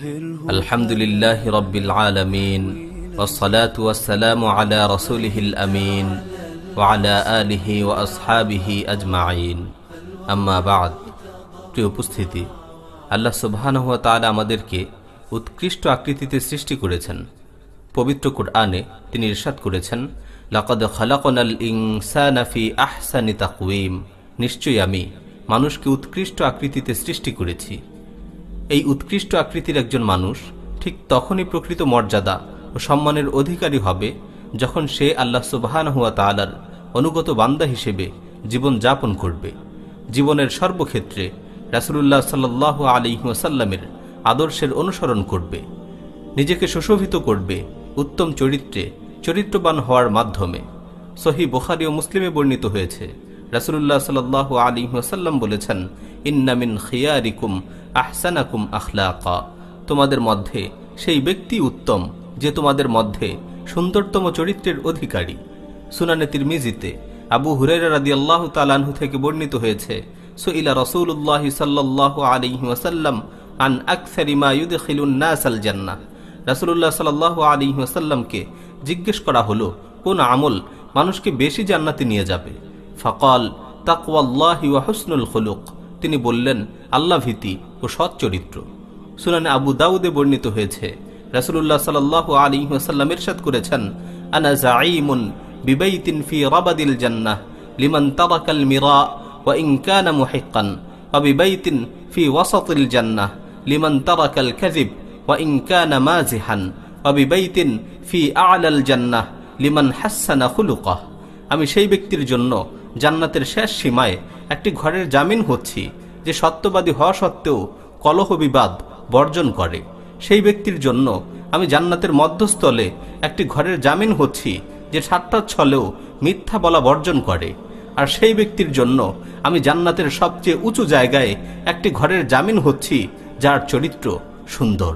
الحمد لله رب العالمين والصلاة والسلام على رسوله الأمين وعلى آله وأصحابه أجمعين أما بعد প্রিয় উপস্থিতি আল্লাহ সুবহানাহু ওয়া তাআলা আমাদেরকে উৎকৃষ্ট আকৃতিতে সৃষ্টি করেছেন পবিত্র কুরআনে তিনি ইরশাদ করেছেন লাকাদ খালাকনাল ইনসানা ফি আহসানি তাকওয়িম নিশ্চয়ই আমি মানুষকে উৎকৃষ্ট আকৃতিতে সৃষ্টি করেছি এই উৎকৃষ্ট আকৃতির একজন মানুষ ঠিক তখনই প্রকৃত মর্যাদা ও সম্মানের অধিকারী হবে যখন সে আল্লাহ সুবাহান হুয়া তালার অনুগত বান্দা হিসেবে জীবন যাপন করবে। জীবনের সর্বক্ষেত্রে রাসুলুল্লাহ সাল্লাহ আলিহাসাল্লামের আদর্শের অনুসরণ করবে, নিজেকে সুশোভিত করবে উত্তম চরিত্রে চরিত্রবান হওয়ার মাধ্যমে। সহি বুখারি ও মুসলিমে বর্ণিত হয়েছে রাসুলুল্লাহ সাল আলী ওসাল্লাম বলেছেন ইন্নামিন খিয়ারিকুম আহসানাকুম আখলাকা। তোমাদের মধ্যে সেই ব্যক্তি উত্তম যে তোমাদের মধ্যে সুন্দরতম চরিত্রের অধিকারী। সুনানে তিরমিজিতে আবু হুরাইরা রাদি আল্লাহ তালানহু থেকে বর্ণিত হয়েছে, সুইলা রসুল্লাহ সাল্লাহ আলিহি ওয়াসাল্লাম আন আকসারিমা ইউদখিলুন নাস আল জান্নাহ রাসুল্লাহ সাল্লাহ ওয়াসাল্লামকে জিজ্ঞেস করা হলো, কোন আমল মানুষকে বেশি জান্নাতে নিয়ে যাবে? ফকাল, তাকওয়াল্লাহি ওয়া হুসনুল খুলুক। তিনি বললেন, আল্লাহ ভীতি ও সৎ চরিত্র। সুনানে আবু দাউদে বর্ণিত হয়েছে, রাসুলুল্লাহ সাল্লাহ আলী ওয়াসাল্লাম ইরশাদ করেছেন, আনা জাঈমুন বিবাইতিন ফি রাবাদিল জান্নাহ লিমান তারাকাল মিরা ওয়া ইন কানা মুহিক্কান ওয়া বিবাইতিন ফি ওয়াসাতিল জান্নাহ লিমান তারাকাল কাযিব ওয়া ইন কানা মাজিহান ওয়া বিবাইতিন ফি আ'লাল জান্নাহ লিমান হাসানা খুলুকাহ। আমি সেই ব্যক্তির জন্য জান্নাতের শেষ সীমায় একটি ঘরের জামিন হচ্ছি, যে সত্যবাদী হওয়া সত্ত্বেও কলহ বিবাদ বর্জন করে। সেই ব্যক্তির জন্য আমি জান্নাতের মধ্যস্থলে একটি ঘরের জামিন হচ্ছি, যে সাতটার ছলেও মিথ্যা বলা বর্জন করে। আর সেই ব্যক্তির জন্য আমি জান্নাতের সবচেয়ে উঁচু জায়গায় একটি ঘরের জামিন হচ্ছি, যার চরিত্র সুন্দর।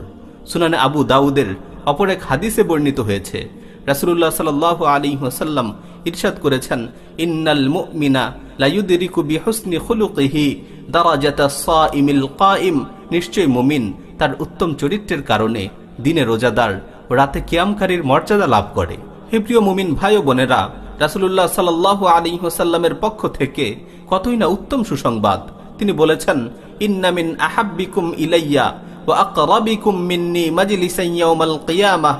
সুনানে আবু দাউদের অপর এক হাদিসে বর্ণিত হয়েছে রাসুল্লাহ সাল আলী ওসাল্লাম ইরশাদ করেছেন, ইন্নাল মুমিনা লায়ুদরিকু বিহুসনি খুলুকিহি দারাজাতা সাইমিল কাইম নিশ্চয় মুমিন তার উত্তম চরিত্রের কারণে দিনে রোজাদার রাতে কিয়ামকারীর মর্যাদা লাভ করে। হে প্রিয় মুমিন ভাই ও বোনেরা রাসুল্লাহ সাল্লাহ আলী ওসাল্লামের পক্ষ থেকে কতই না উত্তম সুসংবাদ, তিনি বলেছেন ইন্নামিন আহাব্বিকুম ইলাইয়া ও আকরাবিকুম মিন্নি মাজলিসান ইয়াউমাল কিয়ামাহ,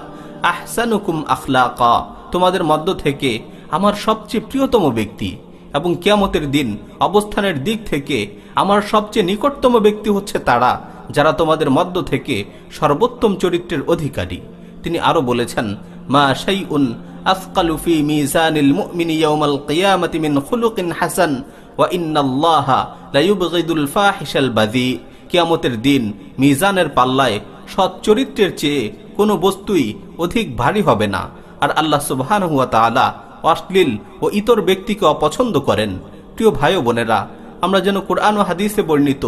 আহসানুকুম আখলাকা। তোমাদের মধ্য থেকে আমার সবচেয়ে প্রিয়তম ব্যক্তি এবং কিয়ামতের দিন অবস্থানের দিক থেকে আমার সবচেয়ে নিকটতম ব্যক্তি হচ্ছে তারা, যারা তোমাদের মধ্য থেকে সর্বোত্তম চরিত্রের অধিকারী। তিনি আরও বলেছেন, মা শাইউন আফকালু ফি মিজানিল মুমিনি ইয়াউমাল কিয়ামাতি মিন খুলুকিন হাসান, ওয়া ইন্নাল্লাহা লায়ুবগিদুল ফাহিশাল বাযী কিয়ামতের দিন মিজানের পাল্লায় সৎ চরিত্রের চেয়ে কোনো বস্তুই অধিক ভারী হবে না। আর আল্লাহ সুবহান হুয়া তালা অশ্লীল ও ইতর ব্যক্তিকে অপছন্দ করেন। প্রিয় ভাই বোনেরা, আমরা যেন কোরআন ও হাদিসে বর্ণিত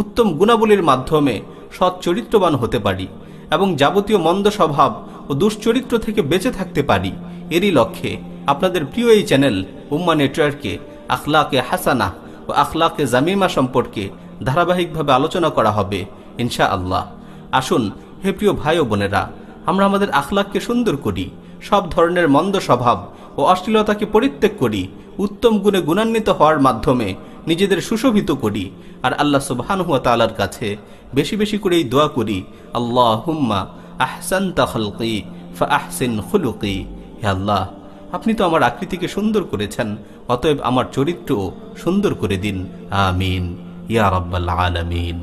উত্তম গুণাবলীর মাধ্যমে সৎ চরিত্রবান হতে পারি এবং যাবতীয় মন্দ স্বভাব ও দুশ্চরিত্র থেকে বেঁচে থাকতে পারি। এরই লক্ষ্যে আপনাদের প্রিয় এই চ্যানেল উম্মা নেটওয়ার্কে আখলাকে হাসানা ও আখলাকে জামিমা সম্পর্কে ধারাবাহিকভাবে আলোচনা করা হবে ইনশা আল্লাহ আসুন, হে প্রিয় ভাই বোনেরা, আমরা আমাদের আখলাককে সুন্দর করি। সব ধরনের মন্দ স্বভাব ও অশ্লীলতাকে পরিত্যাগ করি, উত্তম গুণে গুণান্বিত হওয়ার মাধ্যমে নিজেদের সুশোভিত করি। আর আল্লাহ সুবহানহুয়া তালার কাছে বেশি বেশি করেই দোয়া করি আল্লাহ হুম্মা আহসান তাহলকি ফা আহসিন খুলুকি। হে আল্লাহ, আপনি তো আমার আকৃতিকে সুন্দর করেছেন, অতএব আমার চরিত্রও সুন্দর করে দিন। আমিন। ইয়া রাব্বাল আলামিন।